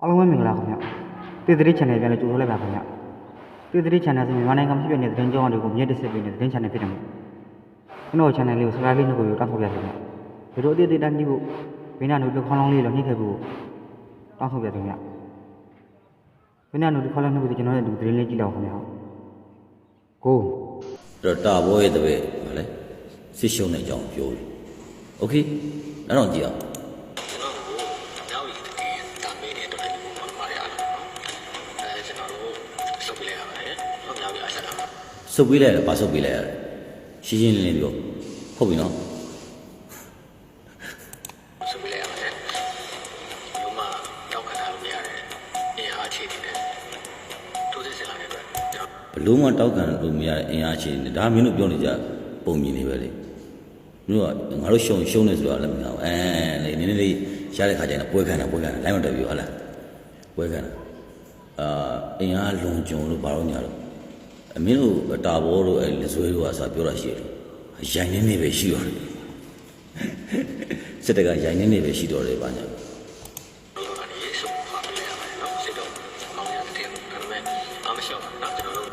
အားလုံးပဲမင်္ဂလာခင်ဗျတေသတိ channel ပြန်လို့ကြိုဆိုလိုက်ပါခင်ဗျတေသတိ channel ဆိုမြန်မာနိုင်ငံမှာဖြစ်နေတဲ့သတင်းကြောင်းတွေကိုမြင့်တက်ဆက်ပေးနေတဲ့သတင်း channel ဖြစ်တယ်မို့ကျွန်တော် channel လေးကို subscribe လုပ်ကိုတောင်းဆိုပြပါခင်ဗျဒီလိုအသေးသေးတန်းတီးဖို့ဘင်းနာနုဒီခေါင်းလုံးလေးတော့နှိမ့်ခဲ့ဖို့တောင်းဆိုပြခင်ဗျဘင်းနာနုဒီခေါင်းလုံးနှိမ့်ဖို့ကျွန်တော်ရဲ့ဒီသတင်းလေးကြည့်လောက်ခင်ဗျကို အဲ့တော့တာဘောရဲ့တပည့်ဗာလဲစစ်ရှုံးတဲ့အကြောင်းပြောပြီโอเคနောက်တော့ကြည့်အောင် ပ်ပြလိုက်ရပါတယ်ဟုတ်မြောက်ရီအားဆက်တာပါစုပ်ပေးလိုက်ရပါစုပ်ပေးလိုက်ရတယ်ရှင်းရှင်းလင်းလင်းပြောဟုတ်ပြီနော်စုပ်ပြလိုက်ရပါတယ်ဘုမတောက်ခါထားလို့မရတယ်အင်အားအခြေအနေနဲ့ထိုးစစ်ဆင်လာတဲ့အတွက်ကျွန်တော်ဘလို့မှတောက်ကန်လို့မရတဲ့အင်အားချင်းနေဒါမင်းတို့ပြောနေကြပုံမြင်နေပဲလေမင်းတို့ကငါတို့ရှုံရှုံနေဆိုတာလည်းမငါဘူးအဲလေနည်းနည်းလေးရတဲ့ခါကျရင်ပွဲခံတာပွဲခံတာလိုက်မတက်ပြီဟုတ်လားပွဲခံတာ အာအင်အားလွန်ကြုံလို့ဘာလို့ညာတော့အမင်းတို့တာဘောတို့အဲလက်ဆွဲတို့ကဆိုပြောတာရှိတယ်ရိုင်းနေနေပဲရှိတော့တယ်စစ်တကရိုင်းနေနေပဲရှိတော့တယ်ဗျာညာတို့ကနေစုပ်ဖာပြလိုက်ရပါတယ်နော်စိတ်တော့ကောင်းရတဲ့ဒါပေမဲ့အားမလျှော့ပါနော်ကျွန်တော်တို့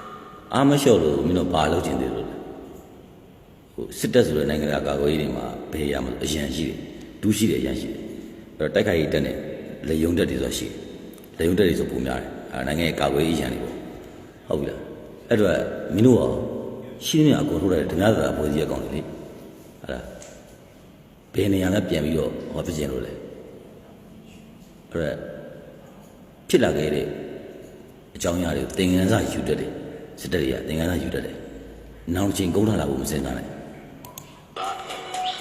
အာမလျှော့လို့မင်းတို့ဘာလုပ်ချင်သေးလို့လဲဟိုစစ်တပ်ဆိုတဲ့နိုင်ငံကာကွယ်ရေးတွေမှာဘယ်ရမလို့အရန်ရှိတယ်ဒူးရှိတယ်အရန်ရှိတယ်အဲ့တော့တိုက်ခိုက်ရေးတက်နေလေယုံတက်တွေဆိုရှိတယ် လေယုံတက်တွေဆိုပုံများတယ်အဲနိုင်ငံရဲ့ကာကွယ်ရေးအရန်တွေပေါ့ဟုတ်ပြီလားအဲ့တော့မင်းတို့ကရှင်းနေအကုန်ထုတ်လိုက်တယ်ဓမြသာအဖွဲ့ကြီးအကောင်တွေလေဟာလားဘယ်နေရာလဲပြန်ပြီးတော့ဟောပြကျင်လို့လဲအဲ့တော့ဖြစ်လာခဲ့တဲ့အကြောင်းအရာတွေကိုသင်ငန်းစာယူတတ်တယ်စစ်တပ်တွေကသင်ငန်းစာယူတတ်တယ်နောက်ချိန်ကုန်းထလာဖို့မစင်စားနဲ့ပါ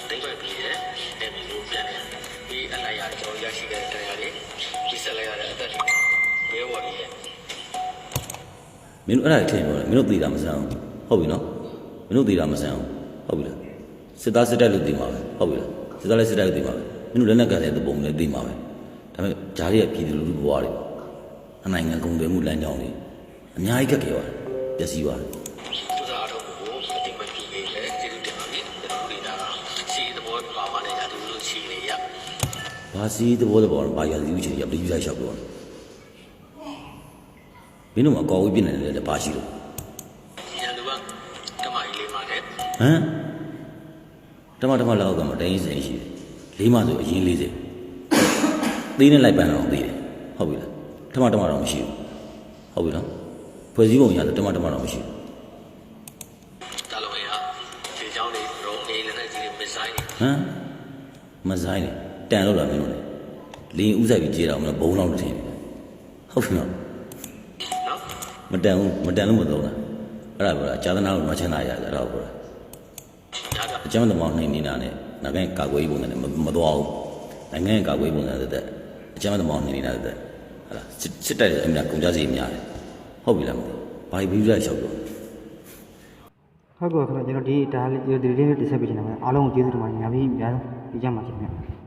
တိတ်ပိုက်ပြီးရဲ့အဲ့ဒီလိုပြန်တယ်ဒီအလိုက်ရကျွန်တော်ရရှိတဲ့တရားတွေ ဒီဆက်လိုက်ရတဲ့အသက်တွေဘဲဝေါ်တွေရဲ့မင်းတို့အဲ့ဒါထင်ပြောတယ်မင်းတို့သိတာမဆန်းဘူးဟုတ်ပြီနော်မင်းတို့သိတာမဆန်းဘူးဟုတ်ပြီလားစစ်သားစစ်တပ်လို့သိမှာပဲဟုတ်ပြီလားစစ်သားလည်းစစ်တပ်လို့သိမှာပဲမင်းတို့လက်နက်ကလည်းသပုံလည်းသိမှာပဲဒါပေမဲ့ဂျားရဲ့ပြည်သူလူထုဘဝတွေအနိုင်ငံကုန်သွယ်မှုလမ်းကြောင်းတွေအများကြီးခက်ခဲပါတယ်ပျက်စီးပါတယ် ဘာစီးသဘောသဘောဘာရာဇီဥချင်းရပလိယူလိုက်ရှောက်ပြောမင်းတို့မှာကော်ဝေးပြနေတယ်လေဘာရှိတော့ရန်သူကတမကြီးလေးပါတယ်ဟမ်တမတမလောက်ကတော့တိုင်းစိန်ရှိတယ်လေးမှဆိုအရင်၄၀သေးနဲ့လိုက်ပန်းတော့သေးတယ်ဟုတ်ပြီလားတမတမတော့မရှိဘူးဟုတ်ပြီနော်ဖွဲ့စည်းပုံရတယ်တမတမတော့မရှိဘူးဟမ်မဆိုင်လေ တန်လို့လားမင်းတို့လေလင်းဥဆိုင်ပြီးကြေးတာမလို့ဘုံလောက်လို့ထင်တယ်ဟုတ်ပြီနော်နော်မတန်ဘူးမတန်လို့မသုံးတာအဲ့ဒါပြောတာဇာသနာလို့မချမ်းသာရတယ်အဲ့ဒါကိုပြောတာညာကအကျမ်းသမောင်းနှိမ့်နေတာနဲ့နိုင်ငံကာကွယ်ရေးပုံစံနဲ့မမသွားဘူးနိုင်ငံကာကွယ်ရေးပုံစံသက်သက်အကျမ်းသမောင်းနှိမ့်နေတာသက်သက်ဟာလားစစ်စစ်တိုက်တဲ့အမြကုန်ကြစီများတယ်ဟုတ်ပြီလားမသိဘူးဘာပြီးပြရလျှောက်တော့ဟုတ်ကဲ့ခင်ဗျကျွန်တော်ဒီဒါလေးဒီသတင်းလေးတစ်ဆက်ပေးချင်တာပါအားလုံးကိုကျေးဇူးတင်ပါတယ်ညာပြီးအများဆုံးဒီကြမှာရှင်ဗျ